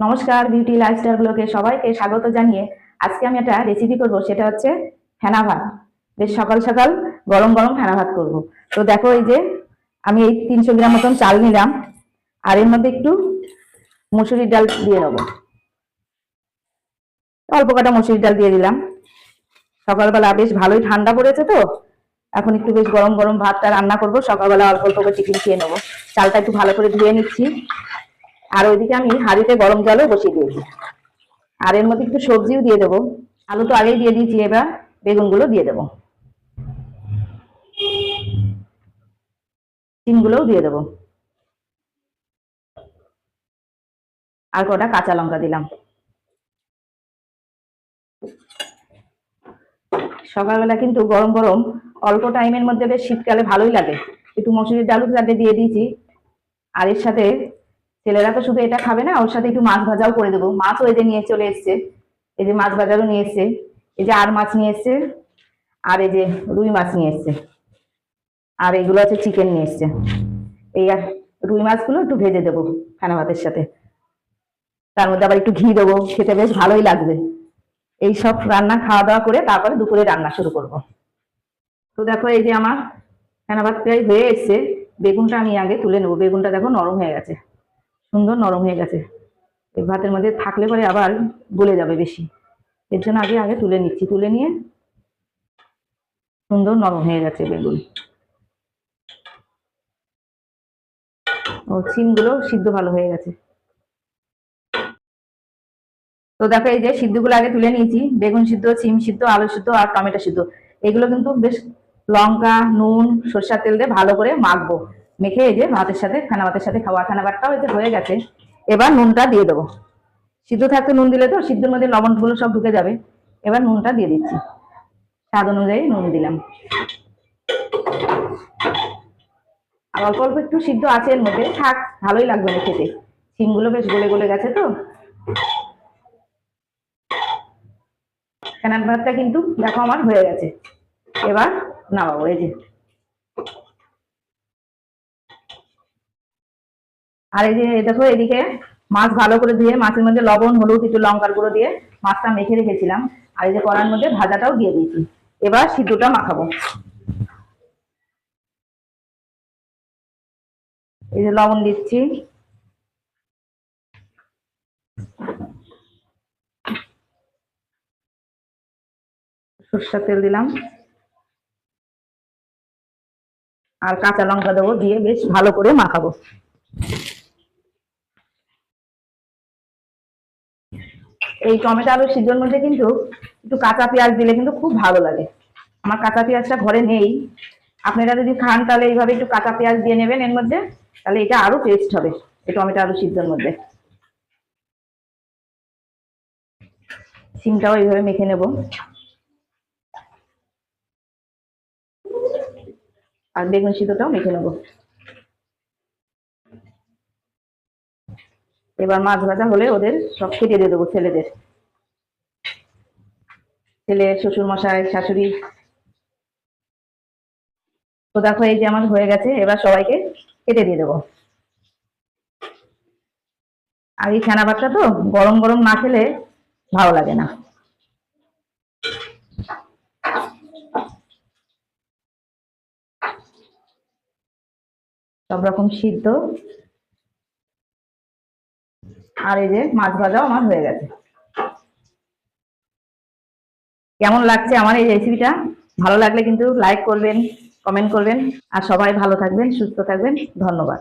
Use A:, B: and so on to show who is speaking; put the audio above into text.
A: নমস্কার beauty lifestyle ব্লগে সবাইকে স্বাগত জানিয়ে আজকে আমি একটা রেসিপি করব, সেটা হচ্ছে ফেনা ভাত। বেশ সকাল সকাল গরম গরম ফেনা ভাত করব। তো দেখো এই যে আমি এই তিনশো গ্রাম মতন চাল নিলাম, আর এর মধ্যে একটু মুসুরির ডাল দিয়ে দেবো। অল্প কটা মুসুরির ডাল দিয়ে দিলাম। সকালবেলা বেশ ভালোই ঠান্ডা পড়েছে তো, এখন একটু বেশ গরম গরম ভাতটা রান্না করব। সকালবেলা অল্প অল্প করে টিফিন খেয়ে নেব। চালটা একটু ভালো করে ধুয়ে নিচ্ছি। আর ওইদিকে আমি হাঁড়িতে গরম জলও বসিয়ে দিয়েছি। আর এর মধ্যে একটু সবজিও দিয়ে দেবো। আলু তো আগেই দিয়ে দিয়েছি, এবার বেগুনগুলো দিয়ে দেবো। সিমগুলোও দিয়ে দেবো। আর কটা কাঁচা লঙ্কা দিলাম। সকালবেলা কিন্তু গরম গরম, অল্প টাইমের মধ্যে বেশ শীতকালে ভালোই লাগে। একটু মসুরির ডালু চাটে দিয়ে দিয়েছি। আর এর সাথে ছেলেরা তো শুধু এটা খাবে না, ওর সাথে একটু মাছ ভাজাও করে দেবো। মাছও যে নিয়ে চলে এসছে। এই যে মাছ ভাজারও নিয়ে এসছে। এই যে আর মাছ নিয়ে এসছে, আর এই যে রুই মাছ নিয়ে এসছে। আর এগুলো আছে চিকেন নিয়ে এসছে। এই আর রুই মাছগুলো একটু ভেজে দেবো খানা ভাতের সাথে। তার মধ্যে আবার একটু ঘি দেবো, খেতে বেশ ভালোই লাগবে। এই সব রান্না খাওয়া দাওয়া করে তারপরে দুপুরে রান্না শুরু করব। তো দেখো এই যে আমার খানা ভাত প্রায় হয়ে এসছে। বেগুনটা আমি আগে তুলে নেব। বেগুনটা দেখো নরম হয়ে গেছে। সুন্দর নরম হয়ে গেছে। এই ভাতের মধ্যে থাকলে পরে আবার গলে যাবে বেশি। এর জন্য আগে আগে তুলে নিচ্ছি। তুলে নিয়ে সুন্দর নরম হয়ে গেছে বেগুন। ও সিমগুলো সিদ্ধ ভালো হয়ে গেছে। তো দেখো, এই যে সিদ্ধগুলো আগে তুলে নিয়েছি। বেগুন সিদ্ধ সিম সিদ্ধ, আলু সিদ্ধ আর টমেটো সিদ্ধ। এগুলো কিন্তু বেশ লঙ্কা, নুন, সরষার তেল দিয়ে ভালো করে মাখবো। মেখে এই যে ভাতের সাথে, খানা ভাতের সাথে খাওয়া, খানা ভাতটাও এই যে হয়ে গেছে। এবার নুনটা দিয়ে দেবো। সিদ্ধ থাকতে নুন দিলে তো সিদ্ধর মধ্যে লবণগুলো সব ঢুকে যাবে। এবার নুনটা দিয়ে দিচ্ছি। স্বাদ অনুযায়ী নুন দিলাম। আর অল্প অল্প একটু সিদ্ধ আছে এর মধ্যে। থাক, ভালোই লাগবে না খেতে সিমগুলো বেশ গলে গলে গেছে তো। ফেনার ভাতটা কিন্তু দেখো আমার হয়ে গেছে। এবার নামাবো, এই যে। আর এই যে দেখো এদিকে মাছ ভালো করে ধুয়ে মাছের মধ্যে লবণ, হলুদ একটু লঙ্কার গুঁড়ো দিয়ে মাছটা মেখে রেখেছিলাম। আর এই যে কড়ার মধ্যে ভাজাটাও দিয়ে দিয়েছি। এবার সিদ্ধটা মাখাবো। এই যে লবণ দিচ্ছি। সরষের তেল দিলাম। আর কাঁচা লঙ্কা দেবো দিয়ে বেশ ভালো করে মাখাবো। এই টমেটো আলু সিদ্ধর মধ্যে কিন্তু একটু কাঁচা পেঁয়াজ দিলে কিন্তু খুব ভালো লাগে। আমার কাঁচা পেঁয়াজটা ঘরে নেই। আপনারা যদি খান তাহলে এইভাবে একটু কাঁচা পেঁয়াজ দিয়ে নেবেন এর মধ্যে, তাহলে এটা আরও টেস্ট হবে এই টমেটো আলু সিদ্ধর মধ্যে। সিমটাও এইভাবে মেখে নেব। আর বেগুন সিদ্ধটাও মেখে নেব। এবার মাছ ভাজা হলে ওদের সব খেতে দিয়ে দেবো ছেলেদের। ছেলে, শ্বশুর মশাই, শাশুড়ি। তো দেখো এই যে আমার হয়ে গেছে, এবার সবাইকে কেটে দিয়ে দেবো। আর এই ছানা ভাতটা তো গরম গরম না খেলে ভালো লাগে না। সব রকম সিদ্ধ। আর এই যে মাছ ভাজাও আমার হয়ে গেছে। কেমন লাগছে আমার এই রেসিপিটা ভালো লাগলে কিন্তু লাইক করবেন কমেন্ট করবেন, আর সবাই ভালো থাকবেন, সুস্থ থাকবেন, ধন্যবাদ।